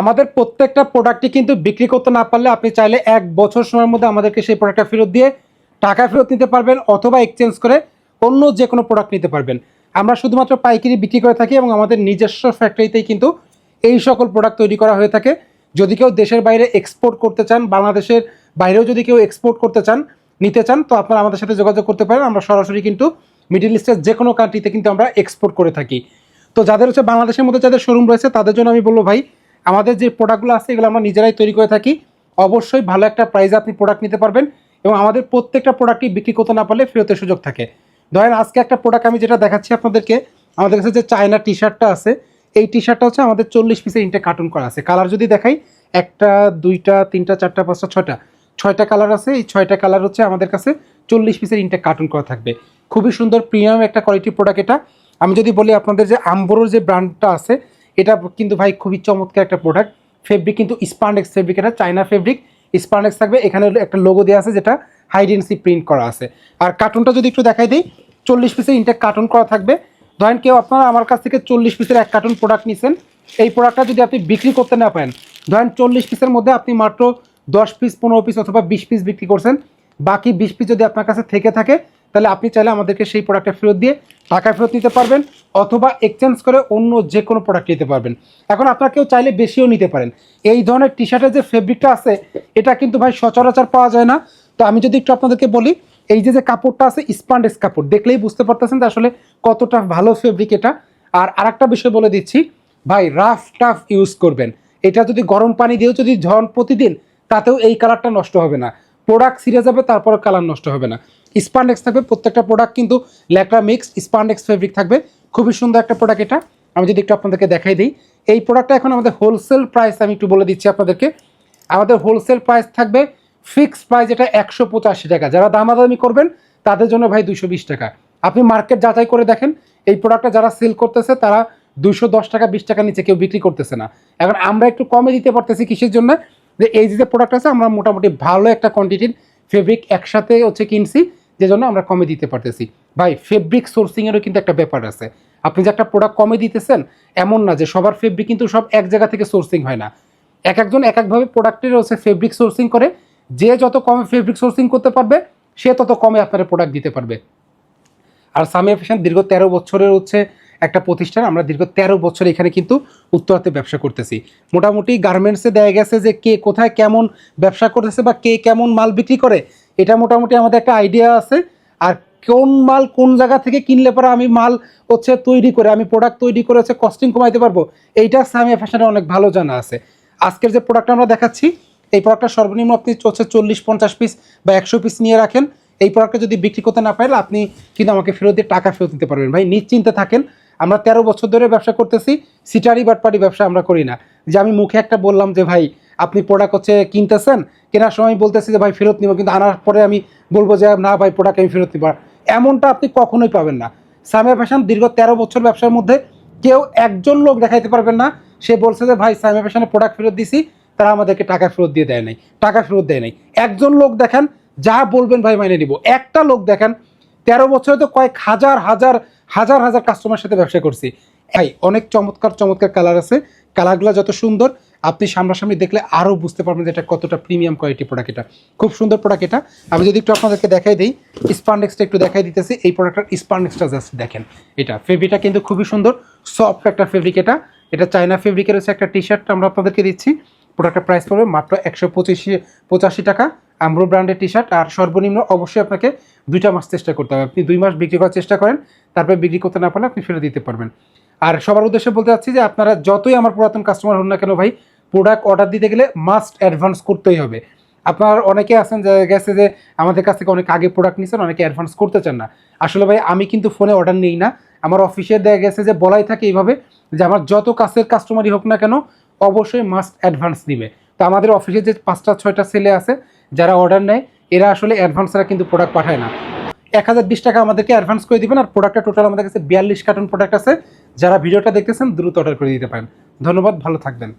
আমাদের প্রত্যেকটা প্রোডাক্টই কিন্তু বিক্রি করতে না পারলে আপনি চাইলে এক বছর সময়ের মধ্যে আমাদেরকে সেই প্রোডাক্টটা ফেরত দিয়ে টাকা ফেরত নিতে পারবেন অথবা এক্সচেঞ্জ করে অন্য যে কোনো প্রোডাক্ট নিতে পারবেন। আমরা শুধুমাত্র পাইকারি বিক্রি করে থাকি এবং আমাদের নিজস্ব ফ্যাক্টরিতেই কিন্তু এই সকল প্রোডাক্ট তৈরি করা হয়ে থাকে। যদি কেউ দেশের বাইরে এক্সপোর্ট করতে চান, বাংলাদেশের বাইরেও যদি কেউ এক্সপোর্ট করতে চান, নিতে চান, তো আপনারা আমাদের সাথে যোগাযোগ করতে পারেন। আমরা সরাসরি কিন্তু মিডিল ইস্টের যে কোনো কান্ট্রিতে কিন্তু আমরা এক্সপোর্ট করে থাকি। তো যাদের হচ্ছে বাংলাদেশের মধ্যে যাদের শোরুম রয়েছে, তাদের জন্য আমি বলব ভাই আমাদের যে প্রোডাক্টগুলো আছে, এগুলো আমরা নিজেরাই তৈরি করে থাকি। অবশ্যই ভালো একটা প্রাইসে আপনি প্রোডাক্ট নিতে পারবেন এবং আমাদের প্রত্যেকটা প্রোডাক্টই বিক্রি করতে না পারলে ফেরতের সুযোগ থাকে। ধরেন আজকে একটা প্রোডাক্ট আমি যেটা দেখাচ্ছি আপনাদেরকে, আমাদের কাছে যে চায়না টি শার্টটা আছে, এই টি শার্টটা হচ্ছে আমাদের চল্লিশ পিসের ইন্টে কার্টুন করা আছে। কালার যদি দেখাই, একটা, দুইটা, তিনটা, চারটা, পাঁচটা, ছয়টা। ছয়টা কালার আছে, এই ছয়টা কালার হচ্ছে আমাদের কাছে চল্লিশ পিসের ইন্টে কার্টুন করা থাকবে। খুবই সুন্দর প্রিমিয়াম একটা কোয়ালিটি প্রোডাক্ট এটা। আমি যদি বলি আপনাদের যে আম্বরোর যে ব্র্যান্ডটা আছে এটা কিন্তু ভাই খুবই চমৎকার একটা প্রোডাক্ট ফেব্রিক কিন্তু স্পান্ডেক্স ফেব্রিক এটা চায়না ফেব্রিক স্পান্ডেক্স থাকবে, এখানে একটা লোগো দেওয়া আছে যেটা হাইডেন্সি প্রিন্ট করা আছে। আর কার্টুনটা যদি একটু দেখাই দিই, চল্লিশ পিসের ইনটেক কার্টুন করা থাকবে। ধরেন কেউ আপনারা আমার কাছ থেকে চল্লিশ পিসের এক কার্টুন প্রোডাক্ট নিছেন, এই প্রোডাক্টটা যদি আপনি বিক্রি করতে না পারেন, ধরেন চল্লিশ পিসের মধ্যে আপনি মাত্র দশ পিস পনেরো পিস অথবা বিশ পিস বিক্রি করছেন, বাকি বিশ পিস যদি আপনার কাছে থেকে থাকে, তাহলে আপনি চাইলে আমাদেরকে সেই প্রোডাক্টটা ফেরত দিয়ে টাকা ফেরত নিতে পারবেন অথবা এক্সচেঞ্জ করে অন্য যে কোনো প্রোডাক্ট নিতে পারবেন। এখন আপনারা কেউ চাইলে বেশিও নিতে পারেন। এই ধরনের টি শার্টের যে ফেব্রিকটা আছে, এটা কিন্তু ভাই সচরাচর পাওয়া যায় না। তো আমি যদি একটু আপনাদেরকে বলি, এই যে যে কাপড়টা আছে স্পান্ডেক্স কাপড়, দেখলেই বুঝতে পারতেছেন যে আসলে কতটা ভালো ফেব্রিক এটা। আর আরেকটা বিষয় বলে দিচ্ছি, ভাই রাফ টাফ ইউজ করবেন। এটা যদি গরম পানি দিয়েও যদি ঝন প্রতিদিন, তাতেও এই কালারটা নষ্ট হবে না। প্রোডাক্ট ছিঁড়ে যাবে তারপরে কালার নষ্ট হবে না। স্পান্ডেক্স থাকবে, প্রত্যেকটা প্রোডাক্ট কিন্তু ল্যাকড়া মিক্স স্পান্ডেক্স ফেব্রিক থাকবে। খুবই সুন্দর একটা প্রোডাক্ট এটা। আমি যদি একটু আপনাদেরকে দেখাই দিই। এই প্রোডাক্টটা এখন আমাদের হোলসেল প্রাইস আমি একটু বলে দিচ্ছি আপনাদেরকে। আমাদের হোলসেল প্রাইস থাকবে ফিক্স প্রাইস এটা একশো পঁচাশি টাকা। যারা দামাদামি করবেন, তাদের জন্য ভাই দুশো বিশ টাকা। আপনি মার্কেট যাচাই করে দেখেন, এই প্রোডাক্টটা যারা সেল করতেছে, তারা দুশো দশ টাকা, বিশ টাকা নিচে কেউ বিক্রি করতেছে না। এখন আমরা একটু কমে দিতে পারতেছি কিসের জন্য? যে এই যে প্রোডাক্ট আছে, আমরা মোটামুটি ভালো একটা কোয়ান্টিটির ফেব্রিক একসাথে হচ্ছে কিনছি। যে জন্য আমরা কমে দিতে পারতেছি। ভাই ফেব্রিক সোর্সিংয়েরও কিন্তু একটা ব্যাপার আছে। আপনি যে একটা প্রোডাক্ট কমে দিতেছেন, এমন না যে সবার ফেব্রিক কিন্তু সব এক জায়গা থেকে সোর্সিং হয় না। এক একজন এক একভাবে প্রোডাক্টের হচ্ছে ফেব্রিক সোর্সিং করে, যে যত কমে ফেব্রিক সোর্সিং করতে পারবে, সে তত কমে আপনারা প্রোডাক্ট দিতে পারবে। আর সামিয়া ফ্যাশন দীর্ঘ তেরো বছরের হচ্ছে একটা প্রতিষ্ঠান, আমরা দীর্ঘ তেরো বছর এখানে কিন্তু উত্তরাতে ব্যবসা করতেছি। মোটামুটি গার্মেন্টসে দেয়া গেছে যে কে কোথায় কেমন ব্যবসা করতেছে বা কে কেমন মাল বিক্রি করে এটা মোটামুটি আমাদের একটা আইডিয়া আছে। আর কোন মাল কোন জায়গা থেকে কিনলে পরে আমি মাল হচ্ছে তৈরি করে, আমি প্রোডাক্ট তৈরি করে হচ্ছে কস্টিং কমাইতে পারব, এইটা সামিয়া ফ্যাশনে অনেক ভালো জানা আছে। আজকের যে প্রোডাক্ট আমরা দেখাচ্ছি, এই প্রোডাক্টটা সর্বনিম্ন আপনি হচ্ছে চল্লিশ পঞ্চাশ পিস বা একশো পিস নিয়ে রাখেন। এই প্রোডাক্টটা যদি বিক্রি করতে না পারলে আপনি কিন্তু আমাকে ফেরত দিয়ে টাকা ফেরত দিতে পারবেন। ভাই, নিশ্চিন্তে থাকেন। আমরা তেরো বছর ধরে ব্যবসা করতেছি, সিটারি বাটপাটি ব্যবসা আমরা করি না। যে আমি মুখে একটা বললাম যে, ভাই আপনি প্রোডাক্ট হচ্ছে কিনতেছেন, কেনার সময় আমি বলতেছি যে, ভাই, ফেরত নিব। কিন্তু আনার পরে আমি বলব যে, না, ভাই প্রোডাক্ট আমি ফেরত নিব। এমনটা আপনি কখনোই পাবেন না। সামিয়া ফ্যাশন দীর্ঘ তেরো বছর ব্যবসার মধ্যে কেউ একজন লোক দেখাইতে পারবেন না। সে বলছে যে, ভাই, সামিয়া ফ্যাশনে প্রোডাক্ট ফেরত দিছি, তারা আমাদেরকে টাকা ফেরত দিয়ে দেয় নাই, টাকা ফেরত দেয় নাই। একজন লোক দেখেন, যা বলবেন ভাই মাইনে নিব। একটা লোক দেখেন, তেরো বছরে তো কয়েক হাজার হাজার হাজার হাজার কাস্টমার সাথে ব্যবসা করছি। ভাই অনেক চমৎকার চমৎকার কালার আছে। কালারগুলো যত সুন্দর আপনি সামনাসামনি দেখলে আরও বুঝতে পারবেন যে এটা কতটা প্রিমিয়াম কোয়ালিটি প্রোডাক্ট এটা। খুব সুন্দর প্রোডাক্ট এটা। আমি যদি একটু আপনাদেরকে দেখাই দিই স্পান্ডেক্সটা একটু দেখাই দিতেছি। এই প্রোডাক্টটার স্পান্ডেক্সটা জাস্ট দেখেন। এটা ফেব্রিকটা কিন্তু খুবই সুন্দর সফট একটা ফেব্রিক এটা। এটা চায়না ফেব্রিকের হচ্ছে একটা টি শার্ট আমরা আপনাদেরকে দিচ্ছি। প্রোডাক্টের প্রাইস পড়বে মাত্র একশো পঁচিশি, পঁচাশি টাকা। আমরো ব্র্যান্ডের টি শার্ট আর সর্বনিম্ন অবশ্যই আপনাকে দুইটা মাস চেষ্টা করতে হবে। আপনি দুই মাস বিক্রি করার চেষ্টা করেন, তারপরে বিক্রি করতে না পারলে আপনি ফেরত দিতে পারবেন। আর সবার উদ্দেশ্যে বলতে চাচ্ছি যে আপনারা যতই আমার পুরাতন কাস্টমার হন না কেন ভাই প্রোডাক্ট অর্ডার দিতে গেলে মাস্ট অ্যাডভান্স করতেই হবে। আপনার অনেকে আছেন যে গেছে যে আমাদের কাছ থেকে অনেক আগে প্রোডাক্ট নিচ্ছেন অনেকে অ্যাডভান্স করতে চান না। আসলে ভাই, আমি কিন্তু ফোনে অর্ডার নিই না। আমার অফিসে দেখা গেছে যে বলাই থাকে এইভাবে যে আমার যত কাছের কাস্টমারই হোক না কেন, অবশ্যই মাস্ট অ্যাডভান্স দিবে। তো আমাদের অফিসে যে পাঁচটা, ছয়টা ছেলে আছে, যারা অর্ডার নেয়, এরা আসলে অ্যাডভান্সরা কিন্তু প্রোডাক্ট পাঠায় না। এক হাজার বিশ টাকা আমাদেরকে অ্যাডভান্স করে দেবেন আর প্রোডাক্টটা টোটাল আমাদের কাছে বিয়াল্লিশ কার্টন প্রোডাক্ট আছে। যারা ভিডিওটা দেখতেছেন, দ্রুত অর্ডার করে দিতে পারেন। ধন্যবাদ, ভালো থাকবেন।